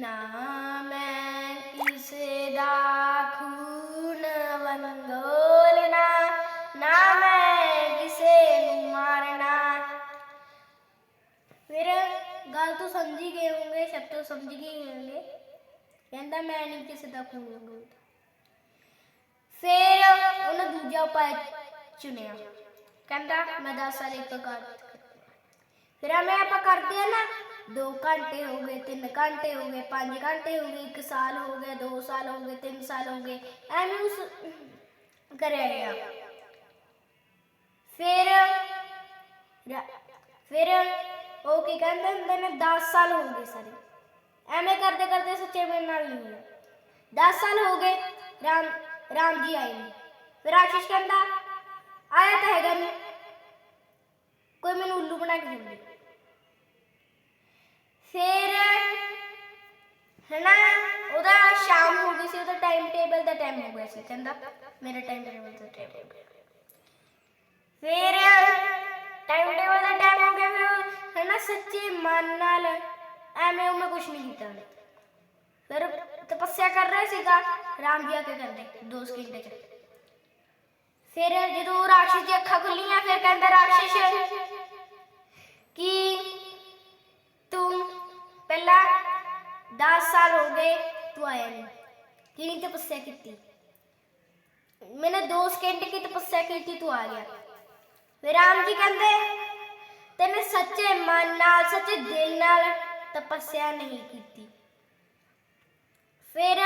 ਨਾ ਮੈਂ ਕਿਸੇ ਦਾ ਖੂਨ ਵੰਗੋਲਣਾ ਨਾ ਮੈਂ ਕਿਸੇ ਨੂੰ ਮਾਰਣਾ ਫਿਰ ਗੱਲ ਤੋਂ ਸਮਝੀ ਗਏ ਹੋਗੇ ਸ਼ਬਦ ਤੋਂ ਸਮਝ ਗਏ ਹੋਗੇ ਕਹਿੰਦਾ ਮੈਂ ਨਹੀਂ ਕਿਸੇ ਦਾ ਖੂਨ ਵੰਗੋਲਦਾ ਫਿਰ ਉਹਨੇ ਦੂਜਾ ਉਪਾਅ ਚੁਣਿਆ। ਕਹਿੰਦਾ, ਮੈਂ 10 ਸਾਲ ਇੱਕ ਕਰ ਫਿਰ ਮੈਂ ਆਪਾਂ ਕਰਦੇ ਆ ਨਾ 2 ਘੰਟੇ ਹੋ ਗਏ 3 ਘੰਟੇ ਹੋ ਗਏ 5 ਘੰਟੇ ਹੋ ਗਏ 1 ਸਾਲ ਹੋ ਗਿਆ 2 ਸਾਲ ਹੋ ਗਏ 3 ਸਾਲ ਹੋ ਗਏ ਐਵੇਂ ਉਸ ਕਰਿਆ ਗਿਆ। ਫਿਰ ਫਿਰ ਉਹ ਕੀ ਕਹਿੰਦੇ ਹੁੰਦੇ ਨੇ 10 ਸਾਲ ਹੋ ਗਏ ਸਾਰੇ। ਐਵੇਂ ਕਰਦੇ ਕਰਦੇ ਸੱਚੇ ਮੇਰੇ ਨਾਲ ਨਹੀਂ ਹੋਇਆ। 10 ਸਾਲ ਹੋ ਗਏ, ਰਾਮ ਰਾਮ ਜੀ ਆਏ ਨੇ। ਫਿਰ ਆਸ਼ੀਸ਼ ਕਹਿੰਦਾ, ਆਇਆ ਤਾਂ ਹੈਗਾ ਨਹੀਂ ਕੋਈ ਮੈਨੂੰ ਉੱਲੂ ਬਣਾ ਕੇ ਦਿੰਦੇ। ਹਨਾ? ਉਹਦਾ ਸ਼ਾਮ ਹੋ ਗਈ ਸੀ, ਉਹਦਾ ਟਾਈਮ ਟੇਬਲ ਦਾ ਟਾਈਮ ਹੋ ਗਿਆ ਸੀ, ਕਹਿੰਦਾ। ਮੇਰਾ ਟਾਈਮ ਟੇਬਲ ਦਾ ਟਾਈਮ ਹੋ ਗਿਆ। ਫਿਰ ਟਾਈਮ ਟੇਬਲ ਦਾ ਟਾਈਮ ਹੋ ਗਿਆ, ਫਿਰ ਹਨਾ, ਸੱਚੇ ਮਨ ਨਾਲ ਐਵੇਂ ਉਹ ਕੁਝ ਨਹੀਂ ਕੀਤਾ ਉਹਨੇ। ਫਿਰ ਤਪੱਸਿਆ ਕਰ ਰਿਹਾ ਸੀਗਾ, ਰਾਮ ਜੀ ਆ ਕੇ ਕਹਿੰਦੇ, ਦੋ ਸਕਿੰਟ ਚ। ਫਿਰ ਜਦੋਂ ਰਾਖਸ਼ ਦੀ ਅੱਖਾਂ ਖੁੱਲੀਆਂ, ਫਿਰ ਕਹਿੰਦਾ ਰਾਖਸ਼ 10 साल हो गए तू आया नहीं कितनी तपस्या की थी मैंने दो सेकंड की तपस्या की थी तू आ गया वे राम जी कहते तेने सच्चे मन नाल सच्चे दिल नाल तपस्या नहीं की थी फिर